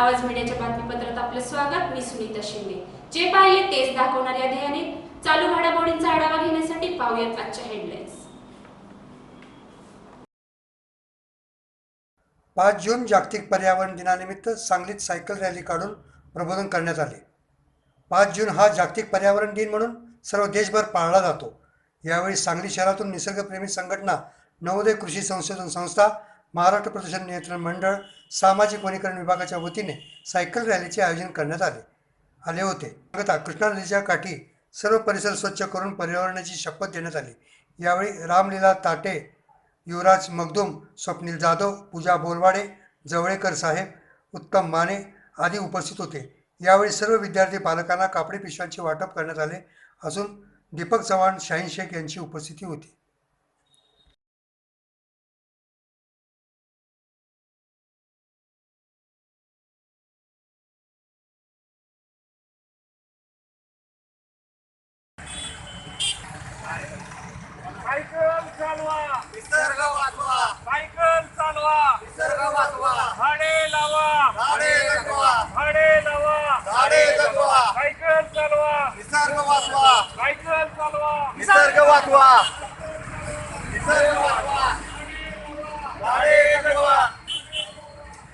आवाज मीडियाच्या बातमीपत्रात आपलं स्वागत. मी सुनीता शिंदे. जे पाहिले तेच दाखवणाऱ्या ध्येयाने चालू घडामोडींचा आढावा घेण्यासाठी पाहूयात आजच्या हेडलाईन्स पाच जून जागतिक पर्यावरण दिनानिमित्त सांगलीत सायकल रॅली काढून प्रबोधन करण्यात आले. पाच जून हा जागतिक पर्यावरण दिन म्हणून सर्व देशभर पाळला जातो. यावेळी सांगली शहरातून निसर्गप्रेमी संघटना नवोदय कृषी संशोधन संस्था महाराष्ट्र प्रदूषण नियंत्रण मंडळ सामाजिक वनीकरण विभागाच्या वतीने सायकल रॅलीचे आयोजन करण्यात आले. आले होते. कृष्णा नदीच्या काठी सर्व परिसर स्वच्छ करून पर्यावरणाची शपथ देण्यात आली. यावेळी रामलीला ताटे युवराज मगदूम स्वप्नील जाधव पूजा बोलवाडे जवळेकर साहेब उत्तम माने आदी उपस्थित होते. यावेळी सर्व विद्यार्थी पालकांना कापडी पिशव्यांचे वाटप करण्यात आले. असून दीपक चव्हाण शाहीन शेख यांची उपस्थिती होती सायकल चालवा निसर्ग वाचवा. सायकल चालवा. निसर्ग वाचवा. झाडे लावा. झाडे जगवा. झाडे लावा. झाडे जगवा. सायकल चालवा. निसर्ग वाचवा. सायकल चालवा. निसर्ग वाचवा. निसर्ग वाचवा. झाडे जगवा.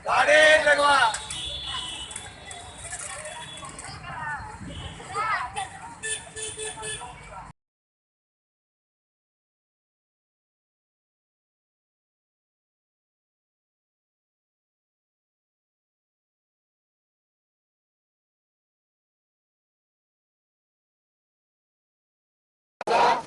झाडे जगवा.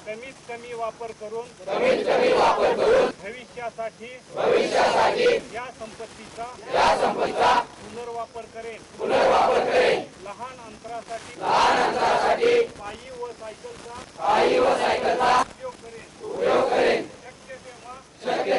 कमीत कमी वापर करून कमीत कमी वापर करून भविष्यासाठी भविष्यासाठी या संपत्तीचा या संपत्तीचा पुनर्वापर करेन. पुनर्वापर करेन. लहान अंतरासाठी लहान अंतरासाठी पायी व सायकलचा पायी व सायकलचा उपयोग करेन. उपयोग करेन. शक्य तेव्हा शक्य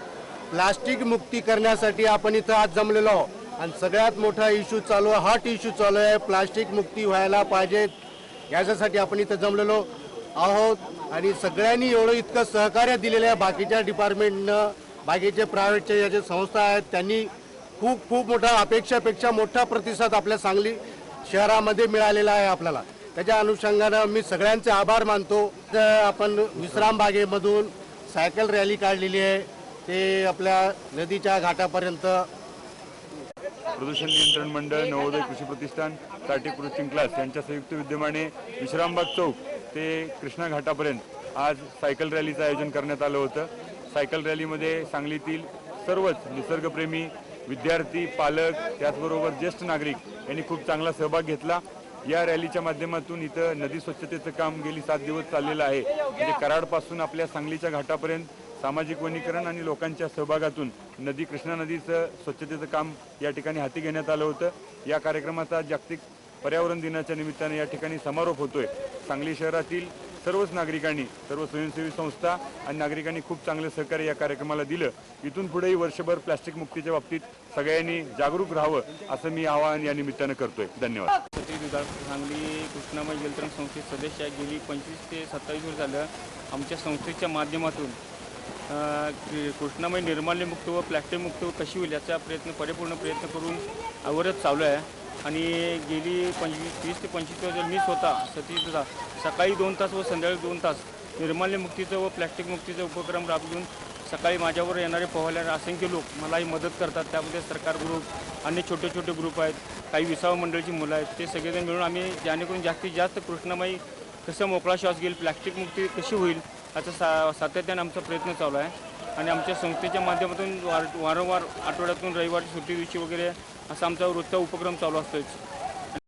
प्लास्टिक मुक्ती करण्यासाठी आपण इथं आज जमलेलो आहोत. आणि सगळ्यात मोठा इश्यू चालू आहे हॉट इश्यू चालू आहे प्लास्टिक मुक्ती व्हायला पाहिजे. याच्यासाठी आपण इथं जमलेलो आहोत. आणि सगळ्यांनी एवढं इतकं सहकार्य दिलेलं आहे. बाकीच्या डिपार्टमेंटनं बाकीचे प्रायव्हेटचे या जे संस्था आहेत त्यांनी खूप खूप मोठा अपेक्षापेक्षा मोठा प्रतिसाद आपल्या सांगली शहरामध्ये मिळालेला आहे आपल्याला. त्याच्या अनुषंगानं मी सगळ्यांचे आभार मानतो. तर आपण विश्रामबागेमधून सायकल रॅली काढलेली आहे. ते आपल्या नदीच्या घाटापर्यंत प्रदूषण नियंत्रण मंडळ नवोदय कृषी प्रतिष्ठानसाठी कोचिंग क्लास यांच्या संयुक्त विद्यमाने विश्रामबाग चौक ते कृष्णा घाटापर्यंत आज सायकल रॅलीचं आयोजन करण्यात आलं होतं. सायकल रॅलीमध्ये सांगलीतील सर्वच निसर्गप्रेमी विद्यार्थी पालक त्याचबरोबर ज्येष्ठ नागरिक यांनी खूप चांगला सहभाग घेतला. या रॅलीच्या माध्यमातून इथं नदी स्वच्छतेचं काम गेली सात दिवस चाललेलं आहे. म्हणजे कराडपासून आपल्या सांगलीच्या घाटापर्यंत सामाजिक वनीकरण आणि लोकांच्या सहभागातून नदी कृष्णा नदीचं स्वच्छतेचं काम या ठिकाणी हाती घेण्यात आलं होतं. या कार्यक्रमाचा जागतिक पर्यावरण दिनाच्या निमित्ताने या ठिकाणी समारोप होतोय. सांगली शहरातील सर्वच नागरिकांनी सर्व स्वयंसेवी संस्था आणि नागरिकांनी खूप चांगलं सहकार्य या कार्यक्रमाला दिलं. इथून पुढेही वर्षभर प्लॅस्टिक मुक्तीच्या बाबतीत सगळ्यांनी जागरूक राहावं असं मी आवाहन या निमित्तानं करतोय. धन्यवाद. सांगली कृष्णाबाई जलतरण संस्थेत सदस्य आहे गेली पंचवीस ते सत्तावीस वर्ष झालं. आमच्या संस्थेच्या माध्यमातून कृष्णामय निर्माल्यमुक्त व प्लॅस्टिकमुक्त कशी होईल याचा प्रयत्न परिपूर्ण प्रयत्न करून अवरच चालू आहे. आणि गेली पंचवीस तीस ते पंचवीस वर्ष मी स्वतः सतीश सकाळी दोन तास व संध्याकाळी दोन तास निर्माल्यमुक्तीचं व प्लॅस्टिक मुक्तीचा उपक्रम राबवून सकाळी माझ्यावर येणारे पोहायला असंख्य लोक मलाही मदत करतात. त्यामध्ये सरकार ग्रुप अन्य छोटे छोटे ग्रुप आहेत काही विसाव मंडळची मुलं आहेत ते सगळेजण मिळून आम्ही जेणेकरून जास्तीत जास्त कृष्णमाई कसं मोकळा श्वास घेईल प्लॅस्टिक मुक्ती कशी होईल याचा सा सातत्याने आमचा प्रयत्न चालू आहे. आणि आमच्या संस्थेच्या माध्यमातून वार वारंवार आठवड्यातून रविवारी सुट्टी दिवशी वगैरे असा आमचा वृत्त उपक्रम चालू असतोच.